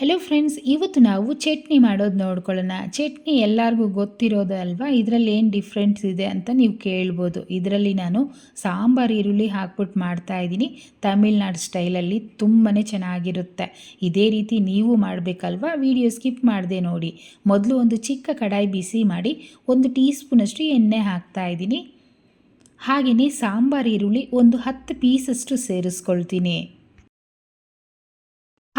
Hello friends ಇವತ್ತು ನಾವು ಚಟ್ನಿ ಮಾಡೋದು ನೋಡ್ಕೊಳ್ಳೋಣ. ಚಟ್ನಿ ಎಲ್ಲರಿಗೂ ಗೊತ್ತಿರೋದು ಅಲ್ವಾ? ಇದರಲ್ಲಿ ಏನು ಡಿಫ್ರೆನ್ಸ್ ಇದೆ ಅಂತ ನೀವು ಕೇಳ್ಬೋದು. ಇದರಲ್ಲಿ ನಾನು ಸಾಂಬಾರು, ಈರುಳ್ಳಿ ಹಾಕ್ಬಿಟ್ಟು ಮಾಡ್ತಾ ಇದ್ದೀನಿ. ತಮಿಳ್ನಾಡು ಸ್ಟೈಲಲ್ಲಿ ತುಂಬಾ ಚೆನ್ನಾಗಿರುತ್ತೆ. ಇದೇ ರೀತಿ ನೀವು ಮಾಡಬೇಕಲ್ವಾ? ವಿಡಿಯೋ ಸ್ಕಿಪ್ ಮಾಡಿದೆ ನೋಡಿ. ಮೊದಲು ಒಂದು ಚಿಕ್ಕ ಕಡಾಯಿ ಬಿಸಿ ಮಾಡಿ ಒಂದು ಟೀ ಸ್ಪೂನಷ್ಟು ಎಣ್ಣೆ ಹಾಕ್ತಾ ಇದ್ದೀನಿ. ಹಾಗೆಯೇ ಸಾಂಬಾರು, ಈರುಳ್ಳಿ ಒಂದು ಹತ್ತು ಪೀಸಷ್ಟು ಸೇರಿಸ್ಕೊಳ್ತೀನಿ.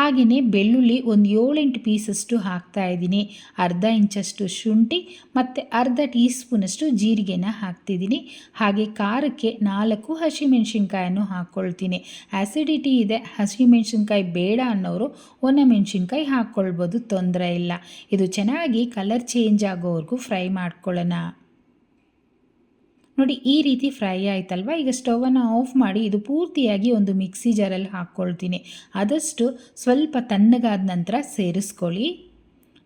ಹಾಗೆಯೇ ಬೆಳ್ಳುಳ್ಳಿ ಒಂದು ಏಳೆಂಟು ಪೀಸಷ್ಟು ಹಾಕ್ತಾ ಇದ್ದೀನಿ. ಅರ್ಧ ಇಂಚಷ್ಟು ಶುಂಠಿ ಮತ್ತು ಅರ್ಧ ಟೀ ಸ್ಪೂನಷ್ಟು ಜೀರಿಗೆನ ಹಾಕ್ತಿದ್ದೀನಿ. ಹಾಗೆ ಖಾರಕ್ಕೆ ನಾಲ್ಕು ಹಸಿಮೆಣ್ಸಿನ್ಕಾಯನ್ನು ಹಾಕ್ಕೊಳ್ತೀನಿ ಆ್ಯಸಿಡಿಟಿ ಇದೆ, ಹಸಿಮೆಣ್ಸಿನ್ಕಾಯಿ ಬೇಡ ಅನ್ನೋರು ಒಣ ಮೆಣಸಿನ್ಕಾಯಿ ಹಾಕ್ಕೊಳ್ಬೋದು ತೊಂದರೆ ಇಲ್ಲ. ಇದು ಚೆನ್ನಾಗಿ ಕಲರ್ ಚೇಂಜ್ ಆಗೋವರೆಗೂ ಫ್ರೈ ಮಾಡ್ಕೊಳ್ಳೋಣ. ನೋಡಿ, ಈ ರೀತಿ ಫ್ರೈ ಆಯ್ತಲ್ವ? ಈಗ ಸ್ಟವನ್ನು ಆಫ್ ಮಾಡಿ ಇದು ಪೂರ್ತಿಯಾಗಿ ಒಂದು ಮಿಕ್ಸಿ ಜಾರಲ್ಲಿ ಹಾಕ್ಕೊಳ್ತೀನಿ. ಆದಷ್ಟು ಸ್ವಲ್ಪ ತಣ್ಣಗಾದ ನಂತರ ಸೇರಿಸ್ಕೊಳ್ಳಿ.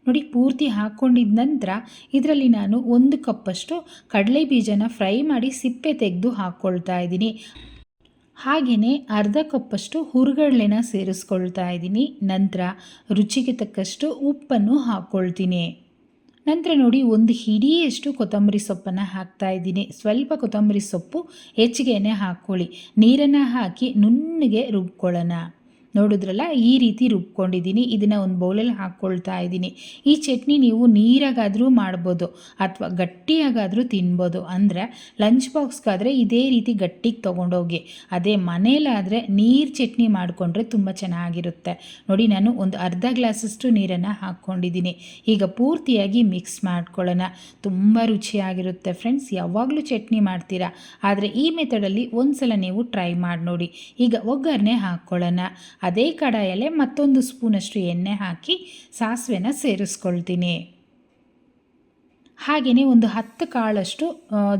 ನೋಡಿ, ಪೂರ್ತಿ ಹಾಕ್ಕೊಂಡಿದ ನಂತರ ಇದರಲ್ಲಿ ನಾನು ಒಂದು ಕಪ್ಪಷ್ಟು ಕಡಲೆ ಬೀಜನ ಫ್ರೈ ಮಾಡಿ ಸಿಪ್ಪೆ ತೆಗೆದು ಹಾಕ್ಕೊಳ್ತಾ ಇದ್ದೀನಿ. ಹಾಗೆಯೇ ಅರ್ಧ ಕಪ್ಪಷ್ಟು ಹುರುಗಡ್ಲೆನ ಸೇರಿಸ್ಕೊಳ್ತಾ ಇದ್ದೀನಿ. ನಂತರ ರುಚಿಗೆ ತಕ್ಕಷ್ಟು ಉಪ್ಪನ್ನು ಹಾಕ್ಕೊಳ್ತೀನಿ. ನಂತರ ನೋಡಿ ಒಂದು ಹಿಡಿಯಷ್ಟು ಕೊತ್ತಂಬರಿ ಸೊಪ್ಪನ್ನು ಹಾಕ್ತಾ ಇದ್ದೀನಿ. ಸ್ವಲ್ಪ ಕೊತ್ತಂಬರಿ ಸೊಪ್ಪು ಹೆಚ್ಚಿಗೆನೆ ಹಾಕ್ಕೊಳ್ಳಿ ನೀರನ್ನು ಹಾಕಿ ನುಣ್ಣಗೆ ರುಬ್ಕೊಳ್ಳೋಣ. ನೋಡಿದ್ರಲ್ಲ, ಈ ರೀತಿ ರುಬ್ಕೊಂಡಿದ್ದೀನಿ, ಇದನ್ನು ಒಂದು ಬೌಲಲ್ಲಿ ಹಾಕ್ಕೊಳ್ತಾ ಇದ್ದೀನಿ. ಈ ಚಟ್ನಿ ನೀವು ನೀರಾಗಾದರೂ ಮಾಡ್ಬೋದು, ಅಥವಾ ಗಟ್ಟಿಯಾಗಾದರೂ ತಿನ್ಬೋದು. ಅಂದರೆ ಲಂಚ್ ಬಾಕ್ಸ್ಗಾದರೆ ಇದೇ ರೀತಿ ಗಟ್ಟಿಗೆ ತೊಗೊಂಡೋಗಿ, ಅದೇ ಮನೇಲಾದರೆ ನೀರು ಚಟ್ನಿ ಮಾಡಿಕೊಂಡ್ರೆ ತುಂಬ ಚೆನ್ನಾಗಿರುತ್ತೆ. ನೋಡಿ, ನಾನು ಒಂದು ಅರ್ಧ ಗ್ಲಾಸಷ್ಟು ನೀರನ್ನು ಹಾಕ್ಕೊಂಡಿದ್ದೀನಿ. ಈಗ ಪೂರ್ತಿಯಾಗಿ ಮಿಕ್ಸ್ ಮಾಡ್ಕೊಳ್ಳೋಣ. ತುಂಬ ರುಚಿಯಾಗಿರುತ್ತೆ ಫ್ರೆಂಡ್ಸ್ ಯಾವಾಗಲೂ ಚಟ್ನಿ ಮಾಡ್ತೀರಾ? ಆದರೆ ಈ ಮೆಥಡಲ್ಲಿ ಒಂದು ಸಲ ನೀವು ಟ್ರೈ ಮಾಡಿ ನೋಡಿ ಈಗ ಒಗ್ಗರಣೆ ಹಾಕ್ಕೊಳ್ಳೋಣ. ಅದೇ ಕಡಾಯಲ್ಲೇ ಮತ್ತೊಂದು ಸ್ಪೂನಷ್ಟು ಎಣ್ಣೆ ಹಾಕಿ ಸಾಸಿವೆನ ಸೇರಿಸ್ಕೊಳ್ತೀನಿ. ಹಾಗೆಯೇ ಒಂದು ಹತ್ತು ಕಾಳಷ್ಟು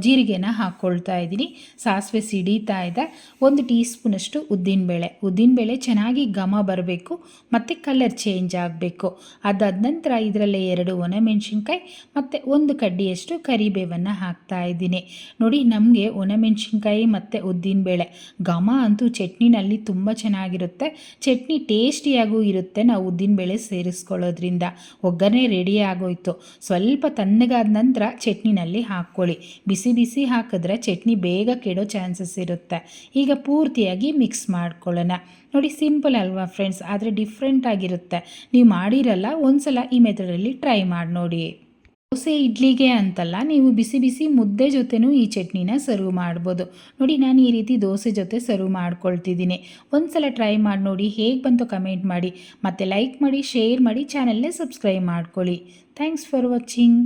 ಜೀರಿಗೆನ ಹಾಕ್ಕೊಳ್ತಾ ಇದ್ದೀನಿ. ಸಾಸಿವೆ ಸಿಡೀತಾ ಇದೆ. ಒಂದು ಟೀ ಸ್ಪೂನಷ್ಟು ಉದ್ದಿನಬೇಳೆ. ಉದ್ದಿನಬೇಳೆ ಚೆನ್ನಾಗಿ ಘಮ ಬರಬೇಕು, ಮತ್ತು ಕಲರ್ ಚೇಂಜ್ ಆಗಬೇಕು. ಅದಾದ ನಂತರ ಇದರಲ್ಲೇ ಎರಡು ಒಣಮೆಣ್ಸಿನ್ಕಾಯಿ, ಮತ್ತು ಒಂದು ಕಡ್ಡಿಯಷ್ಟು ಕರಿಬೇವನ್ನು ಹಾಕ್ತಾ ಇದ್ದೀನಿ. ನೋಡಿ, ನಮಗೆ ಒಣಮೆಣ್ಸಿನ್ಕಾಯಿ ಮತ್ತು ಉದ್ದಿನಬೇಳೆ, ಘಮ ಅಂತೂ ಚಟ್ನಿನಲ್ಲಿ ತುಂಬ ಚೆನ್ನಾಗಿರುತ್ತೆ. ಚಟ್ನಿ ಟೇಸ್ಟಿಯಾಗೂ ಇರುತ್ತೆ ನಾವು ಉದ್ದಿನಬೇಳೆ ಸೇರಿಸ್ಕೊಳ್ಳೋದ್ರಿಂದ. ಒಗ್ಗರಣೆ ರೆಡಿ ಆಗೋಯ್ತು. ಸ್ವಲ್ಪ ತಣ್ಣಗಾದ ನಂತರ ಚಟ್ನಿನಲ್ಲಿ ಹಾಕ್ಕೊಳ್ಳಿ. ಬಿಸಿ ಬಿಸಿ ಹಾಕಿದ್ರೆ ಚಟ್ನಿ ಬೇಗ ಕೆಡೋ ಚಾನ್ಸಸ್ ಇರುತ್ತೆ. ಈಗ ಪೂರ್ತಿಯಾಗಿ ಮಿಕ್ಸ್ ಮಾಡ್ಕೊಳ್ಳೋಣ. ನೋಡಿ ಸಿಂಪಲ್ ಅಲ್ವಾ ಫ್ರೆಂಡ್ಸ್ ಆದರೆ ಡಿಫ್ರೆಂಟ್ ಆಗಿರುತ್ತೆ. ನೀವು ಮಾಡಿರಲ್ಲ, ಒಂದ್ಸಲ ಈ ಮೆಥಡಲ್ಲಿ ಟ್ರೈ ಮಾಡಿ ನೋಡಿ. ದೋಸೆ ಇಡ್ಲಿಗೆ ಅಂತಲ್ಲ, ನೀವು ಬಿಸಿ ಬಿಸಿ ಮುದ್ದೆ ಜೊತೆನೂ ಈ ಚಟ್ನಿನ ಸರ್ವ್ ಮಾಡ್ಬೋದು. ನೋಡಿ ನಾನು ಈ ರೀತಿ ದೋಸೆ ಜೊತೆ ಸರ್ವ್ ಮಾಡ್ಕೊಳ್ತಿದ್ದೀನಿ. ಒಂದ್ಸಲ ಟ್ರೈ ಮಾಡಿ ನೋಡಿ, ಹೇಗೆ ಬಂತು ಕಮೆಂಟ್ ಮಾಡಿ. ಮತ್ತು ಲೈಕ್ ಮಾಡಿ ಶೇರ್ ಮಾಡಿ ಚಾನಲ್ನೇ ಸಬ್ಸ್ಕ್ರೈಬ್ ಮಾಡ್ಕೊಳ್ಳಿ. Thanks for watching